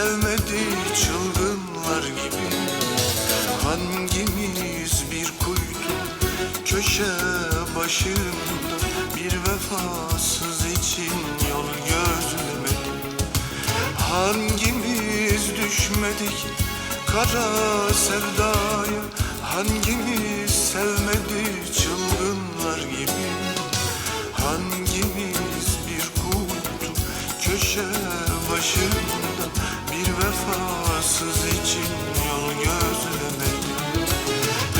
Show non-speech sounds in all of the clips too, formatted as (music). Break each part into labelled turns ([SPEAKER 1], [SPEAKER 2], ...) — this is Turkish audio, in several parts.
[SPEAKER 1] Sevmedik çılgınlar gibi. Hangimiz bir kuytu köşe başında Bir vefasız için yol gözlemedik Hangimiz düşmedik kara sevdaya? Hangimiz sevmedi çılgınlar gibi? Hangimiz bir kutu köşe başında vefasız için yol gözlemedi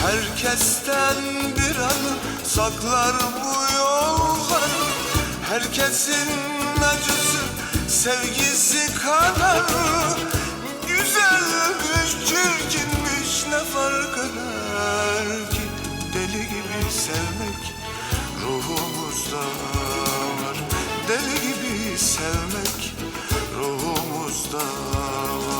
[SPEAKER 1] Herkesten bir anı saklar bu yollar Herkesin acısı sevgisi kadar Güzelmiş çirkinmiş ne fark eder ki? Deli gibi sevmek ruhumuzda var. Deli gibi sevmek ruhumuzda var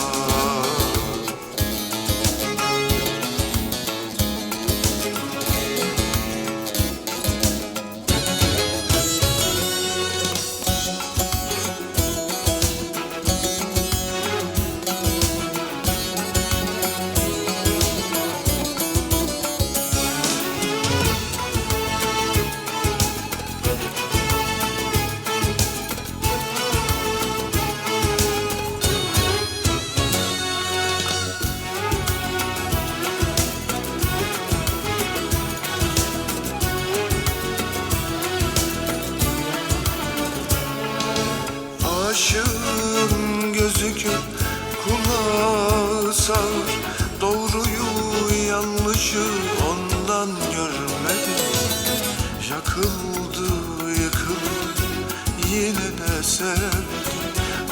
[SPEAKER 1] yine de sevdi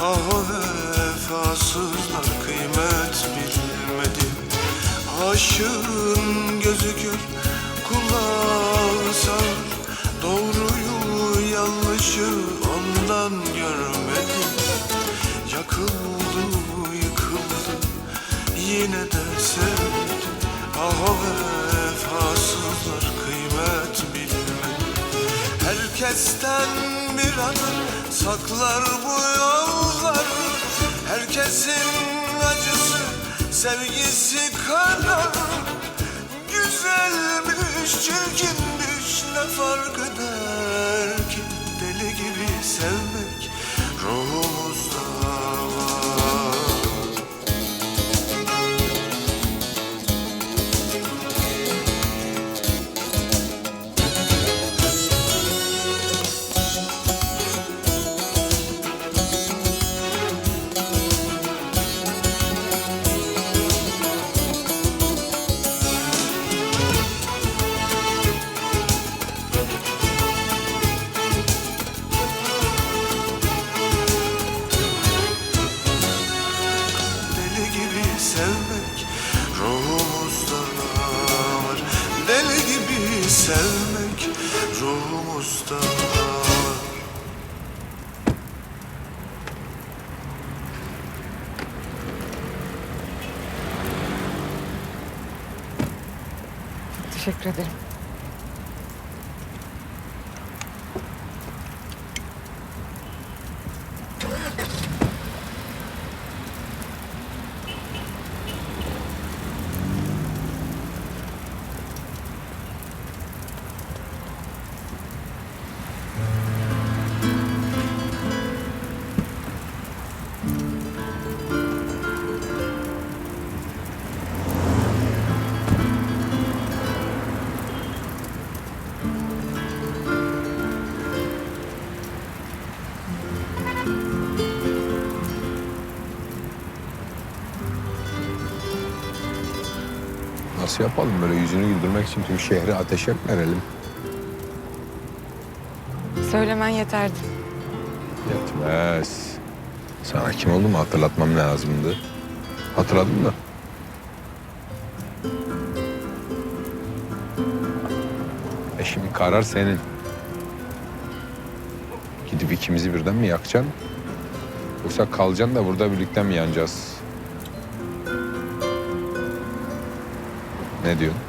[SPEAKER 1] Ah o vefasızlar kıymet bilmedi Aşığın gözü kör, kulağı sağır Doğruyu yanlışı ondan görmedi Yakıldı yıkıldı yine de sevdi Ah o vefasızlar kıymet Herkesten bir anı saklar bu yollar Herkesin acısı sevgisi kadar Güzelmiş, çirkinmiş ne fark eder sevmek ruhumuzda var Deli gibi sevmek ruhumuzda
[SPEAKER 2] Teşekkür ederim.
[SPEAKER 3] Nasıl yapalım böyle yüzünü güldürmek için tüm şehri ateşe verelim?
[SPEAKER 2] Söylemen yeterdi.
[SPEAKER 3] Yetmez. Sana kim olduğumu hatırlatmam lazımdı. Hatırladım da. E şimdi karar senin. Gidip ikimizi birden mi yakacaksın? Yoksa kalacaksın da burada birlikte mi yanacağız? Ne diyorsun?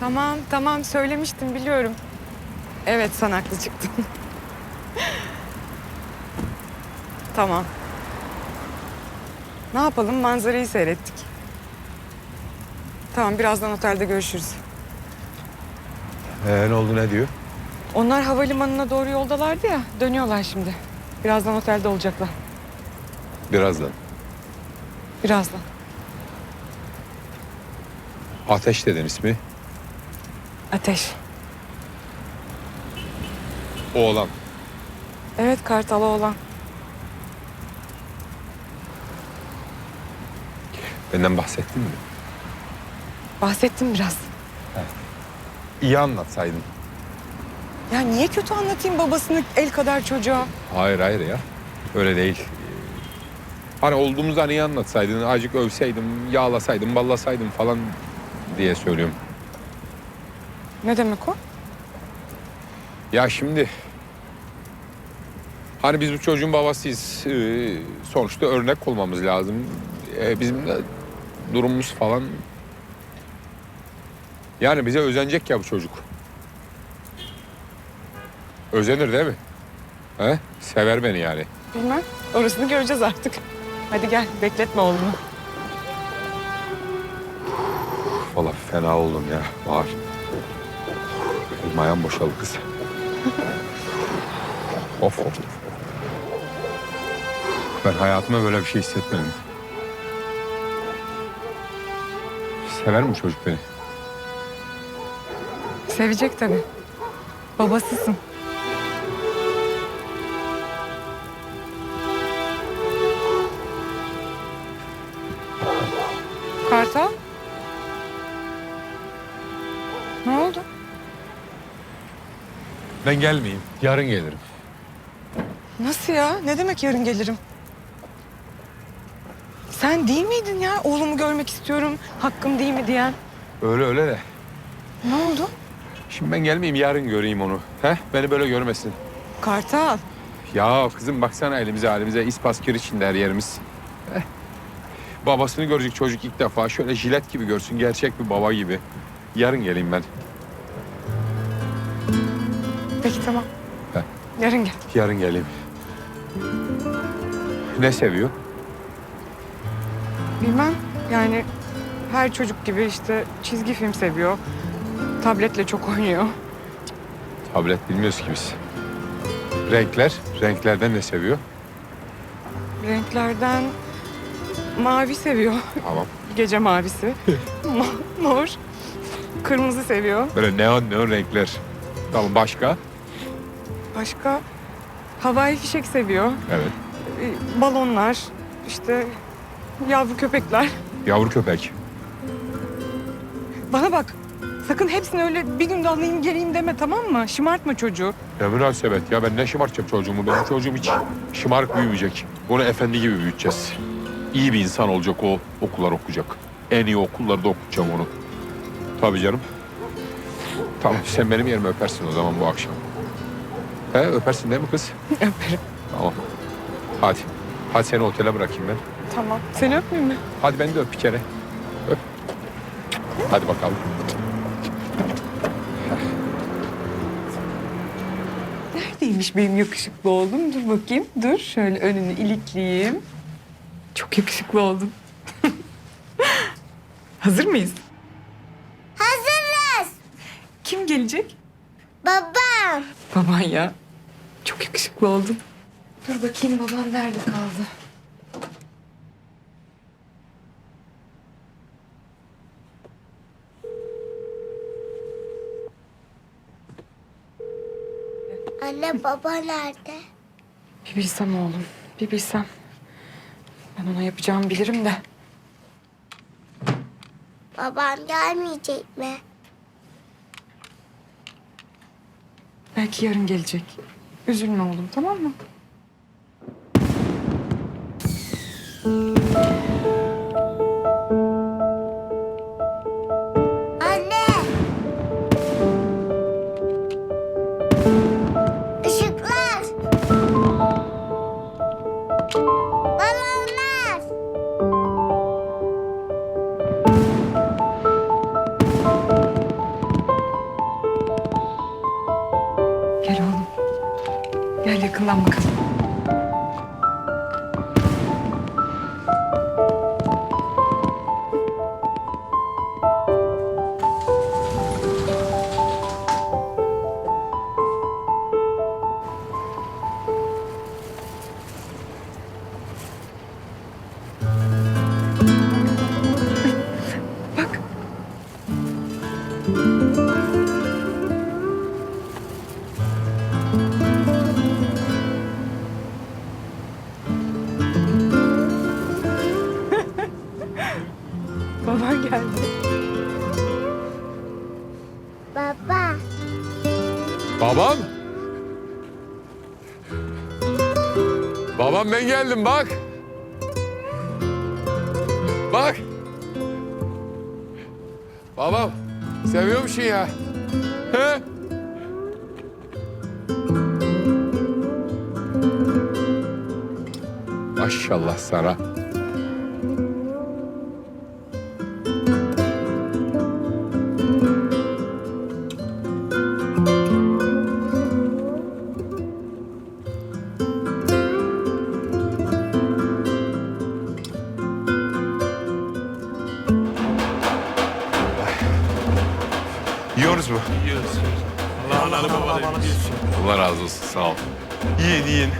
[SPEAKER 2] Tamam, tamam söylemiştim biliyorum. Evet, sen haklı çıktın. (laughs) tamam. Ne yapalım? Manzarayı seyrettik. Tamam birazdan otelde görüşürüz.
[SPEAKER 3] Ee, ne oldu ne diyor?
[SPEAKER 2] Onlar havalimanına doğru yoldalardı ya dönüyorlar şimdi. Birazdan otelde olacaklar.
[SPEAKER 3] Birazdan.
[SPEAKER 2] Birazdan.
[SPEAKER 3] Ateş dedin ismi.
[SPEAKER 2] Ateş.
[SPEAKER 3] Oğlan.
[SPEAKER 2] Evet Kartal'a olan.
[SPEAKER 3] Benden bahsettin mi?
[SPEAKER 2] Bahsettim biraz.
[SPEAKER 3] İyi anlatsaydın.
[SPEAKER 2] Ya niye kötü anlatayım babasını el kadar çocuğa?
[SPEAKER 3] Hayır hayır ya. Öyle değil. Hani olduğumuzdan iyi anlatsaydın, acık övseydim, yağlasaydım, ballasaydım falan diye söylüyorum.
[SPEAKER 2] Ne demek o?
[SPEAKER 3] Ya şimdi hani biz bu çocuğun babasıyız. Ee, sonuçta örnek olmamız lazım. Ee, bizim de durumumuz falan yani bize özenecek ya bu çocuk. Özenir değil mi? He? Sever beni yani.
[SPEAKER 2] Bilmem. Orasını göreceğiz artık. Hadi gel bekletme oğlunu.
[SPEAKER 3] Valla fena oldum ya. Bahar. Elim ayağım boşaldı kız. (laughs) of of. Ben hayatımda böyle bir şey hissetmedim. Sever mi çocuk beni?
[SPEAKER 2] Sevecek tabii. Babasısın. Kartal? Ne oldu?
[SPEAKER 3] Ben gelmeyeyim. Yarın gelirim.
[SPEAKER 2] Nasıl ya? Ne demek yarın gelirim? Sen değil miydin ya? Oğlumu görmek istiyorum. Hakkım değil mi diyen.
[SPEAKER 3] Öyle öyle de.
[SPEAKER 2] Ne oldu?
[SPEAKER 3] Şimdi ben gelmeyeyim yarın göreyim onu. He? Beni böyle görmesin.
[SPEAKER 2] Kartal.
[SPEAKER 3] Ya kızım baksana elimize halimize ispaskür içinde her yerimiz. Heh. Babasını görecek çocuk ilk defa şöyle jilet gibi görsün gerçek bir baba gibi. Yarın geleyim ben.
[SPEAKER 2] Peki tamam.
[SPEAKER 3] He.
[SPEAKER 2] Yarın gel.
[SPEAKER 3] Yarın geleyim. Ne seviyor?
[SPEAKER 2] Bilmem yani her çocuk gibi işte çizgi film seviyor. Tabletle çok oynuyor.
[SPEAKER 3] Tablet bilmiyoruz ki biz. Renkler, renklerden ne seviyor?
[SPEAKER 2] Renklerden mavi seviyor.
[SPEAKER 3] Tamam.
[SPEAKER 2] Gece mavisi. (laughs) Ma- Mor. Kırmızı seviyor.
[SPEAKER 3] Böyle neon neon renkler. Tamam başka?
[SPEAKER 2] Başka havai fişek seviyor.
[SPEAKER 3] Evet.
[SPEAKER 2] Ee, Balonlar. işte yavru köpekler.
[SPEAKER 3] Yavru köpek.
[SPEAKER 2] Bana bak. Sakın hepsini öyle bir günde alayım geleyim deme tamam mı? Şımartma çocuğu.
[SPEAKER 3] Ne münasebet ya ben ne şımartacağım çocuğumu? Benim çocuğum hiç şımarık büyümeyecek. Onu efendi gibi büyüteceğiz. İyi bir insan olacak o okullar okuyacak. En iyi okullarda okutacağım onu. Tabii canım. Tamam sen benim yerime öpersin o zaman bu akşam. He öpersin değil mi kız? (laughs)
[SPEAKER 2] Öperim.
[SPEAKER 3] Tamam. Hadi. Hadi seni otele bırakayım ben.
[SPEAKER 2] Tamam. Seni öpmeyeyim mi?
[SPEAKER 3] Hadi beni de öp bir kere. Öp. Hadi bakalım.
[SPEAKER 2] Neredeymiş benim yakışıklı oğlum? Dur bakayım. Dur şöyle önünü ilikleyeyim. Çok yakışıklı oldun. (laughs) Hazır mıyız?
[SPEAKER 4] Hazırız.
[SPEAKER 2] Kim gelecek?
[SPEAKER 4] Babam.
[SPEAKER 2] Baban ya. Çok yakışıklı oldun. Dur bakayım baban nerede kaldı?
[SPEAKER 4] Anne baba nerede?
[SPEAKER 2] Bir bilsem oğlum. Bir bilsem. Ben ona yapacağımı bilirim de.
[SPEAKER 4] Babam gelmeyecek mi?
[SPEAKER 2] Belki yarın gelecek. Üzülme oğlum tamam mı?
[SPEAKER 3] Babam. Babam ben geldim bak. Bak. Babam seviyor musun ya? He? Maşallah sana. Yiyoruz mu? Allah razı olsun sağ ol. Yiyin yiyin.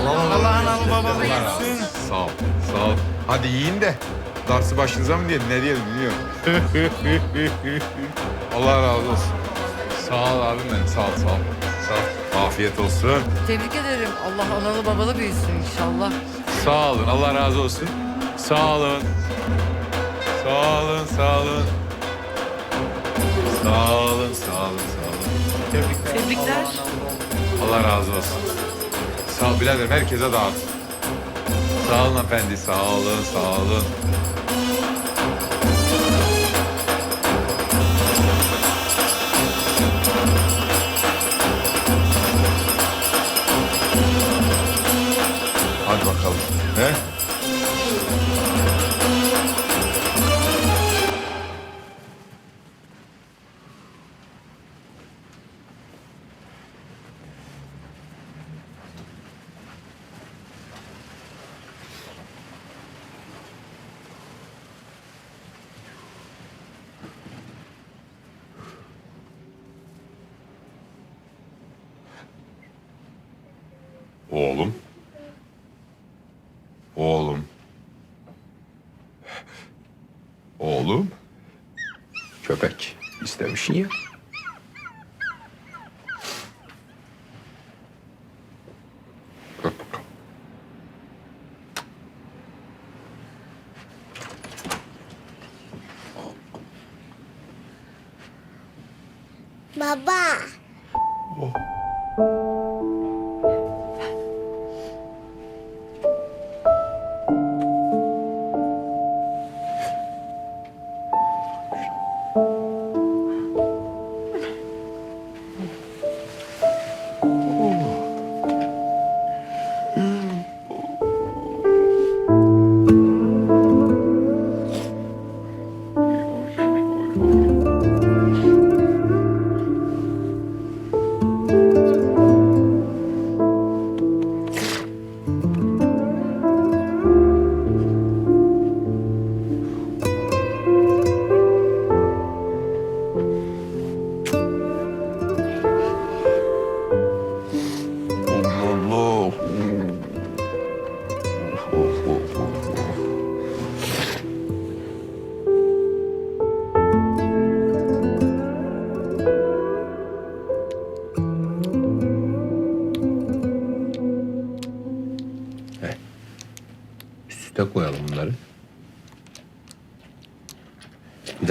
[SPEAKER 5] Allah'ın alı babalı gitsin.
[SPEAKER 3] Sağ ol, sağ ol. Hadi yiyin de darsı başınıza mı diyelim, ne diyelim bilmiyorum. (laughs) Allah razı olsun. Sağ ol abim benim, sağ ol, sağ ol. Sağ ol. Afiyet olsun.
[SPEAKER 6] Tebrik ederim. Allah analı babalı büyüsün inşallah.
[SPEAKER 3] Sağ olun, Allah razı olsun. Sağ olun. Sağ olun, sağ olun. Sağ olun, sağ olun, sağ olun.
[SPEAKER 6] Tebrikler.
[SPEAKER 3] Allah razı olsun. Sağ ol birader, herkese dağıt. Sağ olun efendi, sağ olun, sağ olun. Oğlum. Oğlum. Oğlum. Köpek istemişsin ya.
[SPEAKER 4] Baba.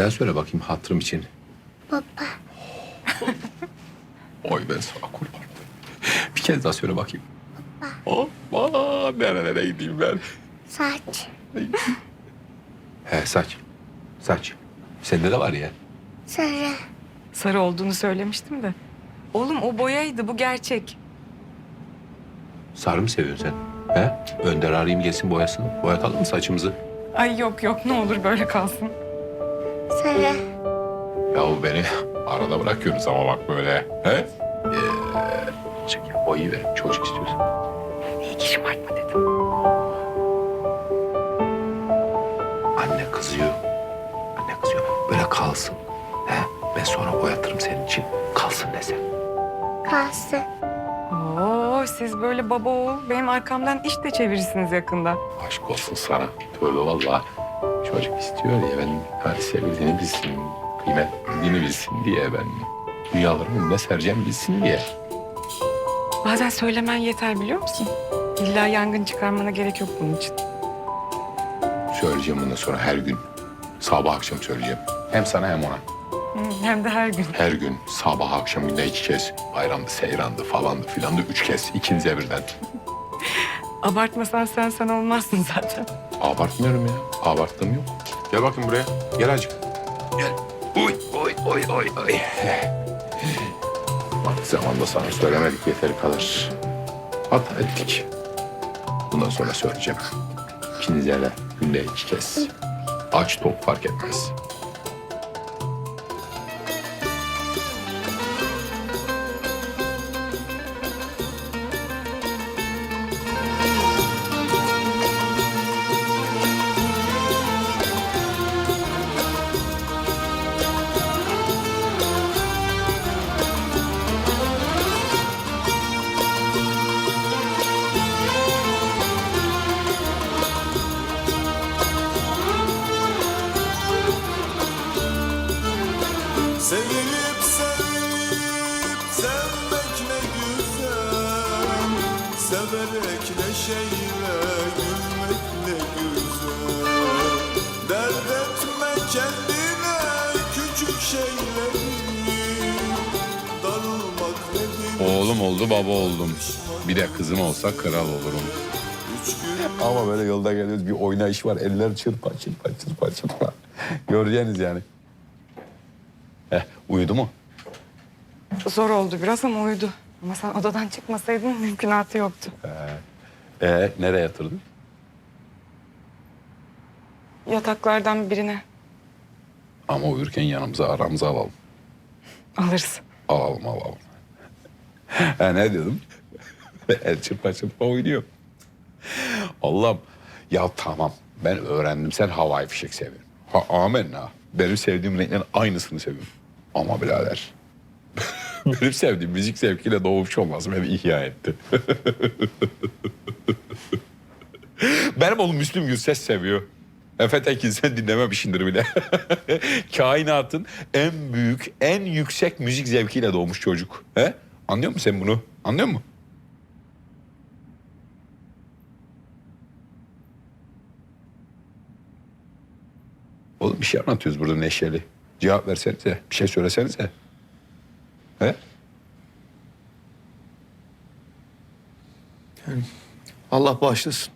[SPEAKER 3] Daha söyle bakayım hatırım için.
[SPEAKER 4] Baba. (laughs)
[SPEAKER 3] Oy ben sana kurban. Bir kez daha söyle bakayım. Hoppa nerelere gideyim ben.
[SPEAKER 4] Saç.
[SPEAKER 3] He saç. Saç. Sende de var ya.
[SPEAKER 4] Sarı.
[SPEAKER 2] Sarı olduğunu söylemiştim de. Oğlum o boyaydı bu gerçek.
[SPEAKER 3] Sarı mı seviyorsun sen? He? Önder arayayım gelsin boyasın. Boyatalım mı saçımızı?
[SPEAKER 2] Ay yok yok ne olur böyle kalsın.
[SPEAKER 4] Sarı.
[SPEAKER 3] Ya beni arada bırakıyorsunuz ama bak böyle. He? Ee, çek ya, o iyi ver. Çocuk istiyorsan.
[SPEAKER 2] İyi ki şımartma dedim.
[SPEAKER 3] Anne kızıyor. Anne kızıyor. Böyle kalsın. He? Ben sonra boyatırım senin için. Kalsın desen.
[SPEAKER 4] Kalsın.
[SPEAKER 2] Oo, siz böyle baba oğul benim arkamdan iş de çevirirsiniz yakında.
[SPEAKER 3] Aşk olsun sana. Tövbe vallahi. Çocuk istiyor ya ben hani sevildiğini bilsin, kıymetini bilsin diye ben dünyaların önüne sereceğim bilsin diye.
[SPEAKER 2] Bazen söylemen yeter biliyor musun? İlla yangın çıkarmana gerek yok bunun için.
[SPEAKER 3] Söyleyeceğim bundan sonra her gün. Sabah akşam söyleyeceğim. Hem sana hem ona.
[SPEAKER 2] Hı, Hem de her gün.
[SPEAKER 3] Her gün sabah akşam günde iki kez. Bayramdı, seyrandı falandı filandı üç kez. ikinize birden.
[SPEAKER 2] Abartmasan sen sen olmazsın (laughs) zaten.
[SPEAKER 3] Abartmıyorum ya. Abarttığım yok. Gel bakayım buraya. Gel acık. Gel. Oy oy oy oy oy. Bak zamanda sana söylemedik yeteri kadar. Hata ettik. Bundan sonra söyleyeceğim. İkinize de günde iki kez. Aç top fark etmez.
[SPEAKER 1] Neşeyle gülmek ne güzel Dert etme kendine küçük şeyleri Darılmak nedir
[SPEAKER 3] Oğlum oldu baba oldum. Bir de kızım olsa kral olurum. Ama böyle yolda geliyoruz bir oynayış var. Eller çırpa çırpa çırpa çırpa. Göreceğiniz yani. Heh, uyudu mu?
[SPEAKER 2] Zor oldu biraz ama uyudu. Ama sen odadan çıkmasaydın mümkünatı yoktu.
[SPEAKER 3] Ee, nereye yatırdın?
[SPEAKER 2] Yataklardan birine
[SPEAKER 3] Ama uyurken yanımıza aramıza alalım.
[SPEAKER 2] alırız.
[SPEAKER 3] Alalım alalım. ha, ne diyordum? (laughs) El çırpa çırpa oynuyor. Allah'ım ya tamam ben öğrendim sen havai fişek seviyorsun. Ha amenna. Benim sevdiğim renklerin aynısını seviyorum. Ama birader (laughs) benim sevdiğim müzik zevkiyle doğmuş olmaz beni ihya etti. (laughs) Benim oğlum Müslüm Gürses seviyor. Efe Tekin sen dinlememişsindir bile. (laughs) Kainatın en büyük, en yüksek müzik zevkiyle doğmuş çocuk. He? Anlıyor musun sen bunu? Anlıyor musun? Oğlum bir şey anlatıyoruz burada neşeli. Cevap versenize, bir şey söylesenize. He?
[SPEAKER 5] Allah bağışlasın.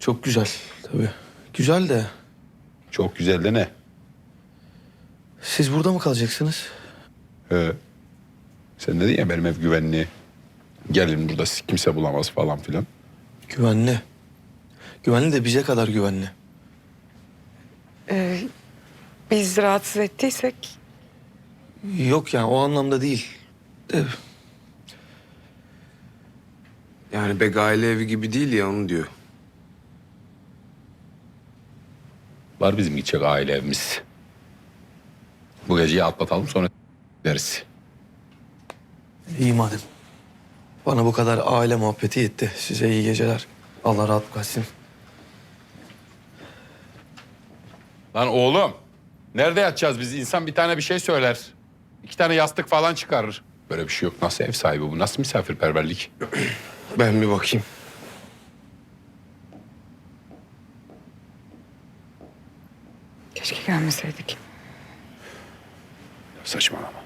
[SPEAKER 5] Çok güzel tabii. Güzel de
[SPEAKER 3] Çok güzel de ne?
[SPEAKER 5] siz burada mı kalacaksınız?
[SPEAKER 3] He. Sen dedin ya benim ev güvenli. Gelin burada sizi kimse bulamaz falan filan.
[SPEAKER 5] Güvenli. Güvenli de bize kadar güvenli.
[SPEAKER 2] Ee, biz rahatsız ettiysek
[SPEAKER 5] Yok yani o anlamda değil. De,
[SPEAKER 7] Yani bek aile evi gibi değil ya onu diyor.
[SPEAKER 3] Var bizim gidecek aile evimiz. Bu geceyi atlatalım sonra deriz.
[SPEAKER 5] iyi madem. Bana bu kadar aile muhabbeti yetti. Size iyi geceler. Allah rahat bıraksın.
[SPEAKER 3] Lan oğlum nerede yatacağız biz? İnsan bir tane bir şey söyler. İki tane yastık falan çıkarır. Böyle bir şey yok. Nasıl ev sahibi bu? Nasıl misafirperverlik? (clears throat)
[SPEAKER 7] Ben bir bakayım.
[SPEAKER 2] keşke gelmeseydik.
[SPEAKER 3] Saçmalama.